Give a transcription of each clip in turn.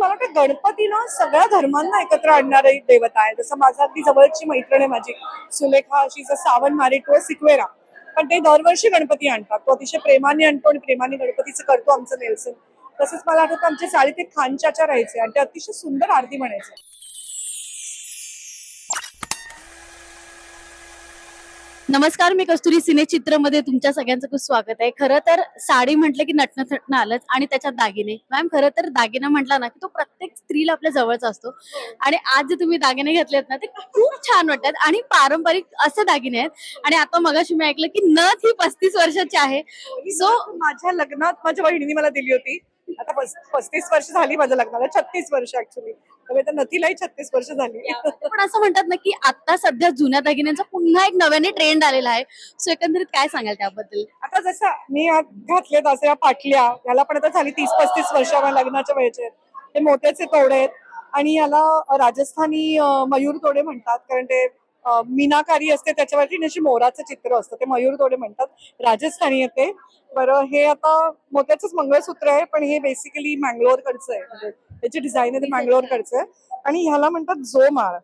मला वाटतं गणपती ना सगळ्या धर्मांना एकत्र आणणारी देवता आहे जसं माझा अगदी जवळची मैत्रीण आहे माझी सुलेखा अशी जर सावन मॅरिड टू सिक्वेरा. पण ते दरवर्षी गणपती आणतात. तो अतिशय प्रेमाने आणतो आणि प्रेमाने गणपतीचं करतो आमचं नेल्सन तसंच मला आठवतं आमच्या चाळीत एक खानचाचा राहायचे आणि ते अतिशय सुंदर आरती म्हणायचे. नमस्कार मी कस्तुरी सिने चित्रमध्ये तुमच्या सगळ्यांचं खूप स्वागत आहे. खरं तर साडी म्हटलं की नटणं थटणं आलंच आणि त्याच्यात दागिने. मॅम खरं तर दागिना म्हटला ना की तो प्रत्येक स्त्रीला आपल्या जवळचा असतो. आणि आज जे तुम्ही दागिने घेतलेत ना ते खूप छान वाटतात आणि पारंपरिक असे दागिने आहेत. आणि आता मगाशी मी ऐकलं की नथ ही पस्तीस वर्षाची आहे. सो माझ्या लग्नात माझ्या बहिणीने मला दिली होती. आता पस्तीस वर्ष झाली माझ्या लग्नाला छत्तीस वर्ष ऍक्च्युली त्यामुळे तर नथीलाही छत्तीस वर्ष झाली. पण असं म्हणतात ना की आता सध्या जुन्या दागिन्यांचा पुन्हा एक नव्याने ट्रेंड आलेला आहे. सो एकंदरीत काय सांगाल त्याबद्दल? आता जसं मी असे या पाटल्या याला पण आता झाली तीस पस्तीस वर्ष लग्नाच्या वेळेचे आहेत. ते मोत्याचे तोडे आहेत. आणि याला राजस्थानी मयूर तोडे म्हणतात. कारण ते मीनाकारी असते त्याच्यावरती अशी मोराचं चित्र असतं. ते मयूर तोडे म्हणतात. राजस्थानी येते बरं हे आता मोत्याचंच मंगळसूत्र आहे. पण हे बेसिकली मँगलोरकडचं आहे. त्याची डिझाईन आहे ते मँगलोरकडचं आहे आणि ह्याला म्हणतात जो माळ.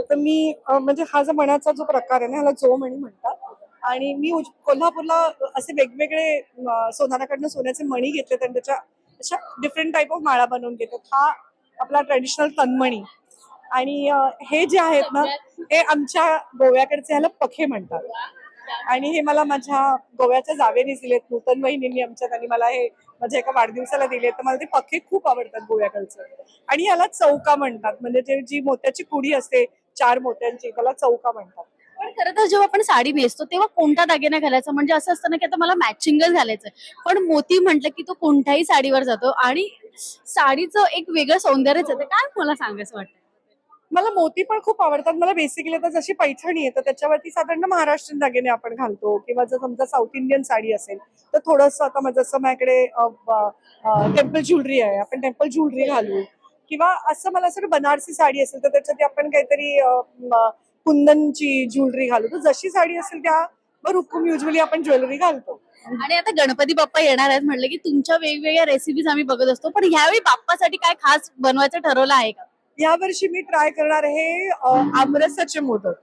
तर मी म्हणजे हा जो मण्याचा जो प्रकार आहे ना ह्याला जो मणी म्हणतात. आणि मी कोल्हापूरला असे वेगवेगळे सोनाराकडनं सोन्याचे मणी घेतलेत आणि त्याच्या अशा डिफरंट टाईप ऑफ माळा बनवून घेतात हा आपला ट्रेडिशनल तन्मणी. आणि हे जे आहेत ना हे आमच्या गोव्याकडचे ह्याला पखे म्हणतात. आणि हे मला माझ्या गोव्याच्या जावेने दिलेत. नूतन वहिनींनी आमच्यात आणि मला हे माझ्या एका वाढदिवसाला दिले तर मला ते पखे खूप आवडतात गोव्याकडचं. आणि याला चौका म्हणतात. म्हणजे जे जी मोत्याची कुडी असते चार मोत्यांची त्याला चौका म्हणतात. पण खरं तर जेव्हा आपण साडी नेसतो तेव्हा कोणता दागिना घालायचा? म्हणजे असं असतं ना की आता मला मॅचिंगच घालायचं पण मोती म्हटलं की तो कोणत्याही साडीवर जातो. आणि साडीचं एक वेगळं सौंदर्यच येतं काय मला सांगायचं वाटतं मला मोती पण खूप आवडतात. मला बेसिकली आता जशी पैठणी आहे तर त्याच्यावरती साधारण महाराष्ट्रीयन दागिने आपण घालतो किंवा जर समजा साऊथ इंडियन साडी असेल तर थोडस आता मग जसं माझ्याकडे टेम्पल ज्वेलरी आहे. आपण टेम्पल ज्वेलरी घालू. किंवा असं मला असं बनारसी साडी असेल तर त्याच्यात आपण काहीतरी कुंदनची ज्वेलरी घालू. तर जशी साडी असेल त्या रुक्कुम युजली आपण ज्वेलरी घालतो. आणि आता गणपती बाप्पा येणार आहेत म्हटलं की तुमच्या वेगवेगळ्या रेसिपीज आम्ही बघत असतो. पण ह्यावेळी बाप्पासाठी काय खास बनवायचं ठरवलं आहे का? यावर्षी मी ट्राय करणार आहे आमरसाचे मोदक.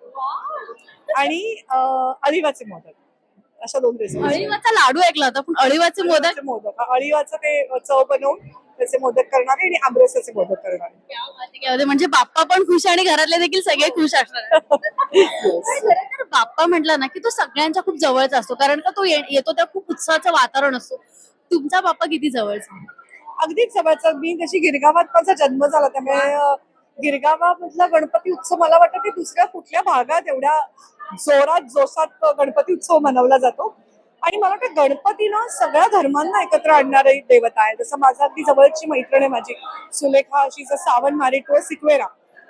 आणि अ, अळीवाचे मोदक. अशा दोन रेसिपी अळीवाचा लाडू ऐकला होता पण अळीवाचे मोदक? मोदक. अळीवाचं ते चव बनवून त्याचे मोदक करणार आहे आणि आमरसाचे मोदक करणार आहे. म्हणजे बाप्पा पण खुश आणि घरातले देखील सगळे खुश असणार खरं तर बाप्पा म्हटला ना की तो सगळ्यांच्या खूप जवळचा असतो कारण का तो ये- येतो त्या खूप उत्साहाचं वातावरण असतो. तुमचा बाप्पा किती जवळचा? अगदीच जवळचा मी तशी गिरगावात माझा जन्म झाला त्यामुळे गिरगावामधला गणपती उत्सव मला वाटतं की दुसऱ्या कुठल्या भागात एवढ्या जोरात जोशात गणपती उत्सव मनवला जातो. आणि मला वाटतं गणपती ना सगळ्या धर्मांना एकत्र आणणारी देवता आहे जसं माझा अगदी जवळची मैत्रीण आहे माझी Sulekha she's Sawant married to Sequeira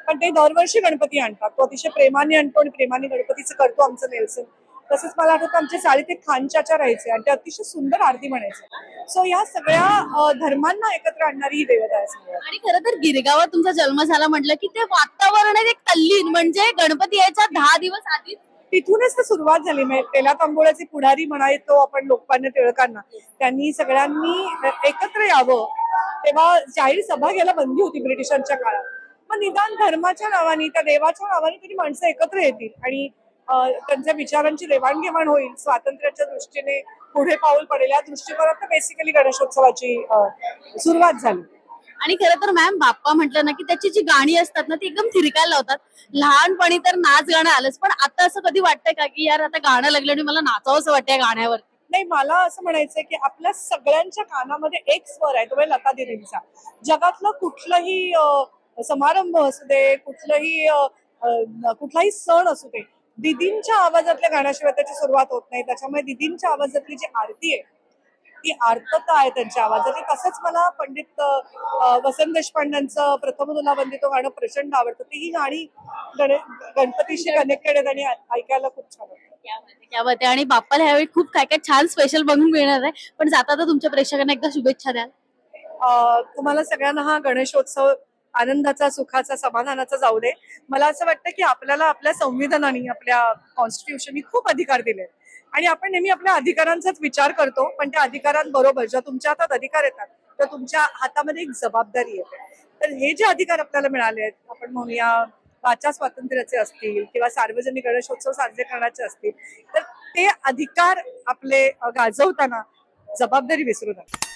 पण ते दरवर्षी गणपती आणतात. तो अतिशय प्रेमाने आणतो आणि प्रेमाने गणपतीचं करतो आमचं नेल्सन तसंच मला आठवतं आमच्या चाळीत एक खानचाचा राहायचे आणि ते अतिशय सुंदर आरती म्हणायचे. सो या सगळ्या धर्मांना एकत्र आणणारी ही देवता आहे आणि खरं तर गिरगावात तुमचा जन्म झाला म्हटलं की ते वातावरण एक तल्लीन म्हणजे गणपती यायच्या दहा दिवस आधी तिथूनच तर सुरुवात झाली. म्हणजे तेला तांबोळ्याचे पुढारी म्हणायचो आपण लोकमान्य टिळकांना. त्यांनी सगळ्यांनी एकत्र यावं. तेव्हा जाहीर सभा घ्यायला बंदी होती ब्रिटिशांच्या काळात. मग निदान धर्माच्या नावाने त्या देवाच्या नावाने तरी माणसं एकत्र येतील. आणि त्यांच्या विचारांची देवाणघेवाण होईल स्वातंत्र्याच्या दृष्टीने पुढे पाऊल पडेल या दृष्टिकोनात बेसिकली गणेशोत्सवाची सुरुवात झाली. आणि खरं तर मॅम बाप्पा म्हटलं ना की त्याची जी गाणी असतात ना ती एकदम थिरकायला लावतात. लहानपणी तर नाच गाणं आलंच पण आता असं कधी वाटतंय का की यार आता गाणं लागलं आणि मला नाचावं असं वाटतंय या गाण्यावर? नाही मला असं म्हणायचंय की आपल्या सगळ्यांच्या कानामध्ये एक स्वर आहे तो म्हणजे लता दिदींचा. जगातलं कुठलंही समारंभ असू दे कुठलंही कुठलाही सण असू दे दिदींच्या आवाजातल्या गाण्याशिवाय त्याची सुरुवात होत नाही. त्याच्यामुळे दिदींच्या आवाजातली जी आरती आहे ती आर्तता आहे त्यांच्या आवाजाची तसंच मला पंडित वसंत देशपांड्यांचं प्रथम तुला वंदितो गाणं प्रचंड आवडतं. ती ही गाणी गणे गणपतीशी कनेक्टेड आहेत आणि ऐकायला खूप छान वाटतं. आणि बाप्पाला ह्यावेळी खूप काय काय छान स्पेशल बघून मिळणार आहे. पण जाता तर तुमच्या प्रेक्षकांना एकदा शुभेच्छा द्याल. अ, तुम्हाला सगळ्यांना हा गणेशोत्सव आनंदाचा सुखाचा समाधानाचा जाऊ दे. मला असं वाटतं की आपल्याला आपल्या संविधानाने आपल्या कॉन्स्टिट्यूशननी खूप अधिकार दिले आणि आपण नेहमी आपल्या अधिकारांचाच विचार करतो पण त्या अधिकारांबरोबर ज्या तुमच्या हातात अधिकार येतात तर तुमच्या हातामध्ये एक जबाबदारी येते. तर हे जे अधिकार आपल्याला मिळाले आहेत आपण म्हणूया वाचा स्वातंत्र्याचे असतील किंवा सार्वजनिक गणेशोत्सव साजरे करण्याचे असतील तर ते अधिकार आपले गाजवताना जबाबदारी विसरू नका.